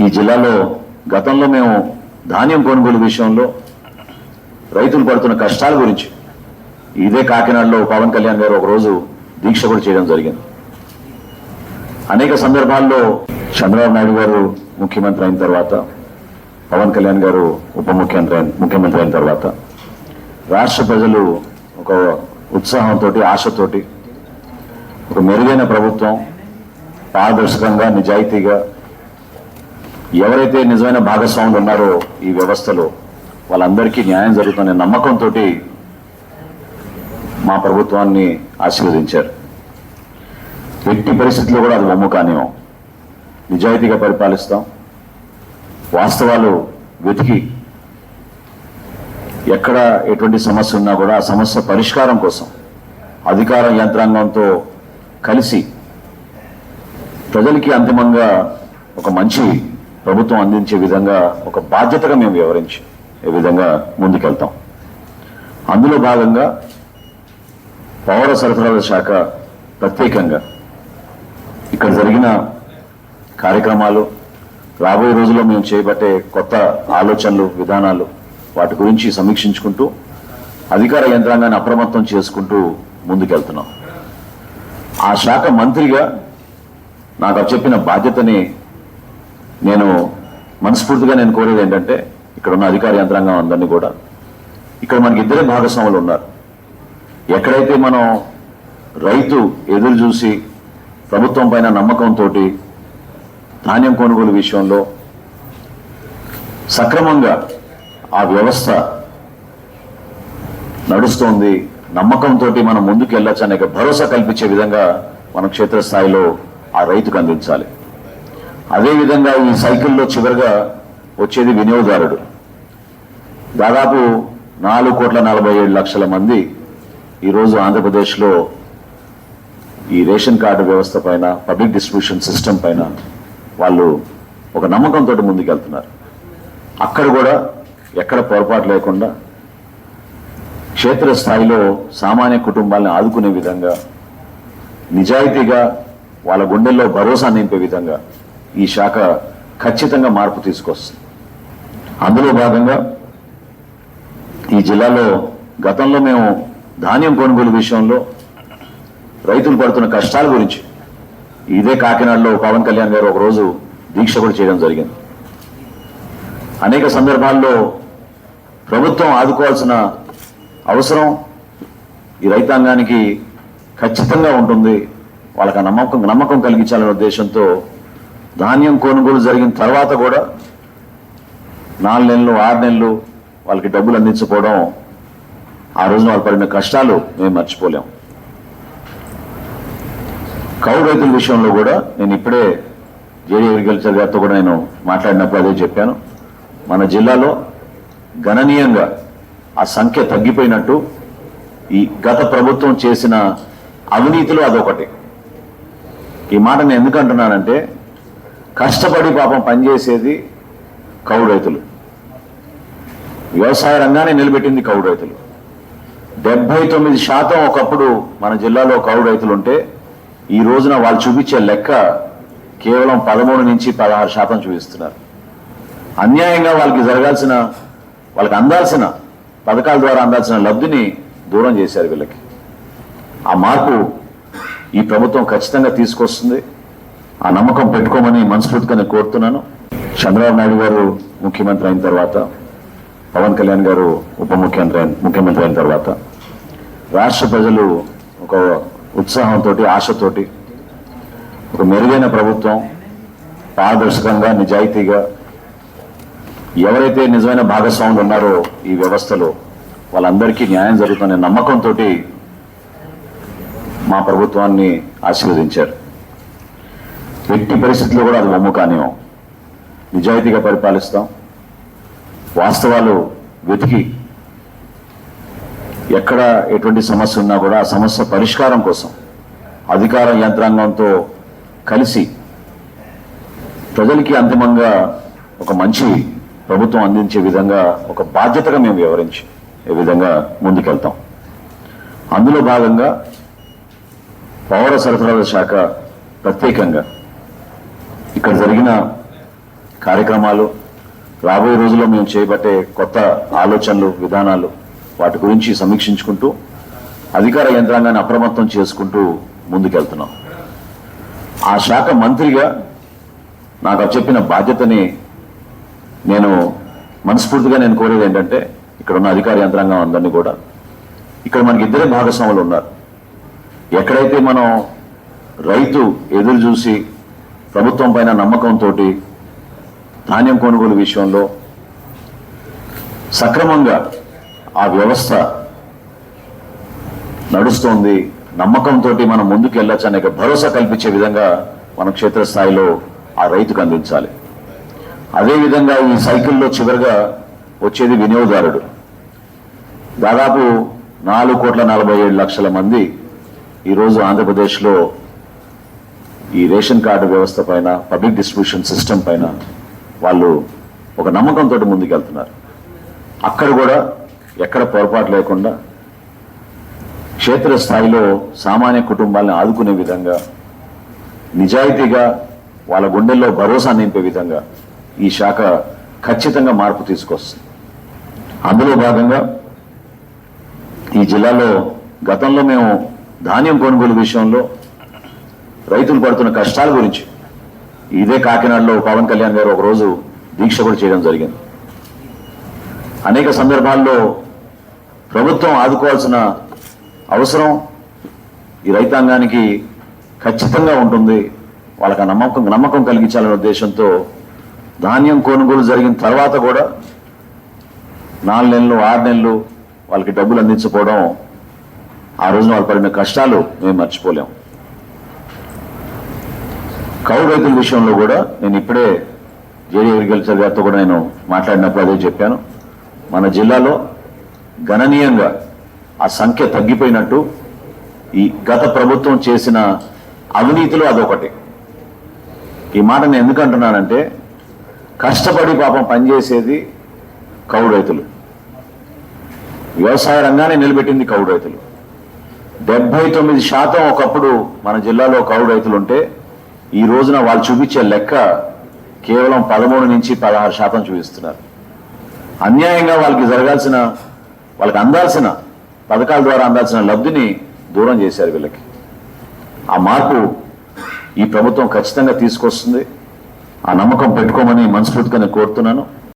ఈ జిల్లాలో గతంలో మేము ధాన్యం కొనుగోలు విషయంలో రైతులు పడుతున్న కష్టాల గురించి ఇదే కాకినాడలో పవన్ కళ్యాణ్ గారు ఒకరోజు దీక్ష కూడా చేయడం జరిగింది. అనేక సందర్భాల్లో చంద్రబాబు నాయుడు గారు ముఖ్యమంత్రి అయిన తర్వాత పవన్ కళ్యాణ్ గారు ఉప ముఖ్యమంత్రి అయిన- ముఖ్యమంత్రి అయిన తర్వాత రాష్ట్ర ప్రజలు ఒక ఉత్సాహంతో ఆశతోటి ఒక మెరుగైన ప్రభుత్వం పారదర్శకంగా నిజాయితీగా ఎవరైతే నిజమైన భాగస్వాములు ఉన్నారో ఈ వ్యవస్థలో వాళ్ళందరికీ న్యాయం జరుగుతుందనే నమ్మకంతో మా ప్రభుత్వాన్ని ఆశీర్వదించారు. ఎట్టి పరిస్థితుల్లో కూడా అది వమ్ము కానివ్వం. నిజాయితీగా పరిపాలిస్తాం. వాస్తవాలు వెతికి ఎక్కడ ఎటువంటి సమస్య ఉన్నా కూడా ఆ సమస్య పరిష్కారం కోసం అధికార యంత్రాంగంతో కలిసి ప్రజలకి అంతిమంగా ఒక మంచి ప్రభుత్వం అందించే విధంగా ఒక బాధ్యతగా మేము వివరించి ఈ విధంగా ముందుకెళ్తాం. అందులో భాగంగా పౌర సరఫరాల శాఖ ప్రత్యేకంగా ఇక్కడ జరిగిన కార్యక్రమాలు రాబోయే రోజుల్లో మేము చేపట్టే కొత్త ఆలోచనలు విధానాలు వాటి గురించి సమీక్షించుకుంటూ అధికార యంత్రాంగాన్ని అప్రమత్తం చేసుకుంటూ ముందుకెళ్తున్నాం. ఆ శాఖ మంత్రిగా నాకు చెప్పిన బాధ్యతని నేను మనస్ఫూర్తిగా నేను కోరేది ఏంటంటే ఇక్కడ ఉన్న అధికార యంత్రాంగం అందరినీ కూడా ఇక్కడ మనకి ఇద్దరే భాగస్వాములు ఉన్నారు. ఎక్కడైతే మనం రైతు ఎదురు చూసి ప్రభుత్వం పైన నమ్మకంతో ధాన్యం కొనుగోలు విషయంలో సక్రమంగా ఆ వ్యవస్థ నడుస్తోంది నమ్మకంతో మనం ముందుకు వెళ్ళొచ్చు అనే భరోసా కల్పించే విధంగా మనం క్షేత్రస్థాయిలో ఆ రైతుకు అందించాలి. అదేవిధంగా ఈ సైకిల్లో చివరిగా వచ్చేది వినియోగదారుడు. దాదాపు నాలుగు కోట్ల నలభై ఏడు లక్షల మంది ఈరోజు ఆంధ్రప్రదేశ్లో ఈ రేషన్ కార్డు వ్యవస్థ పైన పబ్లిక్ డిస్ట్రిబ్యూషన్ సిస్టమ్ పైన వాళ్ళు ఒక నమ్మకంతో ముందుకెళ్తున్నారు. అక్కడ కూడా ఎక్కడ పొరపాటు లేకుండా క్షేత్రస్థాయిలో సామాన్య కుటుంబాలను ఆదుకునే విధంగా నిజాయితీగా వాళ్ళ గుండెల్లో భరోసా నింపే విధంగా ఈ శాఖ ఖచ్చితంగా మార్పు తీసుకొస్తుంది. అందులో భాగంగా ఈ జిల్లాలో గతంలో మేము ధాన్యం కొనుగోలు విషయంలో రైతులు పడుతున్న కష్టాల గురించి ఇదే కాకినాడలో పవన్ కళ్యాణ్ గారు ఒకరోజు దీక్ష కూడా చేయడం జరిగింది. అనేక సందర్భాల్లో ప్రభుత్వం ఆదుకోవాల్సిన అవసరం ఈ రైతాంగానికి ఖచ్చితంగా ఉంటుంది. వాళ్ళకి ఆ నమ్మకం నమ్మకం కలిగించాలనే ఉద్దేశంతో ధాన్యం కొనుగోలు జరిగిన తర్వాత కూడా నాలుగు నెలలు ఆరు నెలలు వాళ్ళకి డబ్బులు అందించకపోవడం ఆ రోజున వాళ్ళు పడిన కష్టాలు మేము మర్చిపోలేం. కౌలు రైతుల విషయంలో కూడా నేను ఇప్పుడే జేడీ అగ్రికల్చర్ గారితో కూడా నేను మాట్లాడినప్పుడు అదే చెప్పాను. మన జిల్లాలో గణనీయంగా ఆ సంఖ్య తగ్గిపోయినట్టు ఈ గత ప్రభుత్వం చేసిన అవినీతిలో అదొకటి. ఈ మాట నేను ఎందుకు అంటున్నానంటే కష్టపడి పాపం పనిచేసేది కౌలు రైతులు. వ్యవసాయ రంగాన్ని నిలబెట్టింది కౌడు రైతులు. డెబ్బై తొమ్మిది శాతం ఒకప్పుడు మన జిల్లాలో కౌలు రైతులు ఉంటే ఈ రోజున వాళ్ళు చూపించే లెక్క కేవలం పదమూడు నుంచి పదహారు శాతం చూపిస్తున్నారు. అన్యాయంగా వాళ్ళకి జరగాల్సిన వాళ్ళకి అందాల్సిన పథకాల ద్వారా అందాల్సిన లబ్ధిని దూరం చేశారు వీళ్ళకి. ఆ మార్పు ఈ ప్రభుత్వం ఖచ్చితంగా తీసుకొస్తుంది. ఆ నమ్మకం పెట్టుకోమని మనస్ఫూర్తిగా నేను కోరుతున్నాను. చంద్రబాబు నాయుడు గారు ముఖ్యమంత్రి అయిన తర్వాత పవన్ కళ్యాణ్ గారు ఉప ముఖ్యమంత్రి ముఖ్యమంత్రి అయిన తర్వాత రాష్ట్ర ప్రజలు ఒక ఉత్సాహంతో ఆశతోటి ఒక మెరుగైన ప్రభుత్వం పారదర్శకంగా నిజాయితీగా ఎవరైతే నిజమైన భాగస్వాములు ఉన్నారో ఈ వ్యవస్థలో వాళ్ళందరికీ న్యాయం జరుగుతుందనే నమ్మకంతో మా ప్రభుత్వాన్ని ఆశీర్వదించారు. ఎట్టి పరిస్థితుల్లో కూడా అది వమ్ము కానివ్వం. నిజాయితీగా పరిపాలిస్తాం. వాస్తవాలు వెతికి ఎక్కడ ఎటువంటి సమస్య ఉన్నా కూడా ఆ సమస్య పరిష్కారం కోసం అధికార యంత్రాంగంతో కలిసి ప్రజలకి అంతిమంగా ఒక మంచి ప్రభుత్వం అందించే విధంగా ఒక బాధ్యతగా మేము వివరించి ఏ విధంగా ముందుకెళ్తాం. అందులో భాగంగా పౌర సరఫరాల శాఖ ప్రత్యేకంగా ఇక్కడ జరిగిన కార్యక్రమాలు రాబోయే రోజుల్లో మేము చేపట్టే కొత్త ఆలోచనలు విధానాలు వాటి గురించి సమీక్షించుకుంటూ అధికార యంత్రాంగాన్ని అప్రమత్తం చేసుకుంటూ ముందుకెళ్తున్నాం. ఆ శాఖ మంత్రిగా నాకు చెప్పిన బాధ్యతని నేను మనస్ఫూర్తిగా నేను కోరేది ఏంటంటే ఇక్కడ ఉన్న అధికార యంత్రాంగం అందరినీ కూడా ఇక్కడ మనకి ఇద్దరే భాగస్వాములు ఉన్నారు. ఎక్కడైతే మనం రైతు ఎదురు చూసి ప్రభుత్వం పైన నమ్మకంతో ధాన్యం కొనుగోలు విషయంలో సక్రమంగా ఆ వ్యవస్థ నడుస్తోంది నమ్మకంతో మనం ముందుకు వెళ్ళచ్చు అనేక భరోసా కల్పించే విధంగా మనం క్షేత్రస్థాయిలో ఆ రైతుకు అందించాలి. అదేవిధంగా ఈ సైకిల్లో చివరిగా వచ్చేది వినియోగదారుడు. దాదాపు నాలుగు కోట్ల నలభై ఏడు లక్షల మంది ఈరోజు ఆంధ్రప్రదేశ్లో ఈ రేషన్ కార్డు వ్యవస్థ పైన పబ్లిక్ డిస్ట్రిబ్యూషన్ సిస్టమ్ పైన వాళ్ళు ఒక నమ్మకంతో ముందుకెళ్తున్నారు. అక్కడ కూడా ఎక్కడ పొరపాటు లేకుండా క్షేత్ర స్థాయిలో సామాన్య కుటుంబాలను ఆదుకునే విధంగా నిజాయితీగా వాళ్ళ గుండెల్లో భరోసా నింపే విధంగా ఈ శాఖ ఖచ్చితంగా మార్పు తీసుకొస్తుంది. అందులో భాగంగా ఈ జిల్లాలో గతంలో మేము ధాన్యం కొనుగోలు విషయంలో రైతులు పడుతున్న కష్టాల గురించి. ఇదే కాకినాడలో పవన్ కళ్యాణ్ గారు ఒకరోజు దీక్ష కూడా చేయడం జరిగింది. అనేక సందర్భాల్లో ప్రభుత్వం ఆదుకోవాల్సిన అవసరం ఈ రైతాంగానికి ఖచ్చితంగా ఉంటుంది. వాళ్ళకి ఆ నమ్మకం నమ్మకం కలిగించాలనే ఉద్దేశంతో ధాన్యం కొనుగోలు జరిగిన తర్వాత కూడా నాలుగు నెలలు ఆరు నెలలు వాళ్ళకి డబ్బులు అందించకపోవడం ఆ రోజున వాళ్ళు పడిన కష్టాలు మేము మర్చిపోలేం. కౌలు రైతుల విషయంలో కూడా నేను ఇప్పుడే జేడీ అగ్రికల్చర్ గారితో కూడా నేను మాట్లాడినప్పుడు అదే చెప్పాను. మన జిల్లాలో గణనీయంగా ఆ సంఖ్య తగ్గిపోయినట్టు ఈ గత ప్రభుత్వం చేసిన అవినీతిలో అదొకటి. ఈ మాట నేను ఎందుకంటున్నానంటే కష్టపడి పాపం పనిచేసేది కౌలు రైతులు. వ్యవసాయ రంగాన్ని నిలబెట్టింది కౌలు రైతులు. డెబ్బై తొమ్మిది శాతం ఒకప్పుడు మన జిల్లాలో కౌలు రైతులు ఉంటే ఈ రోజున వాళ్ళు చూపించే లెక్క కేవలం పదమూడు నుంచి పదహారు శాతం చూపిస్తున్నారు. అన్యాయంగా వాళ్ళకి జరగాల్సిన వాళ్ళకి అందాల్సిన పథకాల ద్వారా అందాల్సిన లబ్ధిని దూరం చేశారు వీళ్ళకి. ఆ మార్పు ఈ ప్రభుత్వం ఖచ్చితంగా తీసుకొస్తుంది. ఆ నమ్మకం పెట్టుకోమని మనస్ఫూర్తిగా కోరుతున్నాను.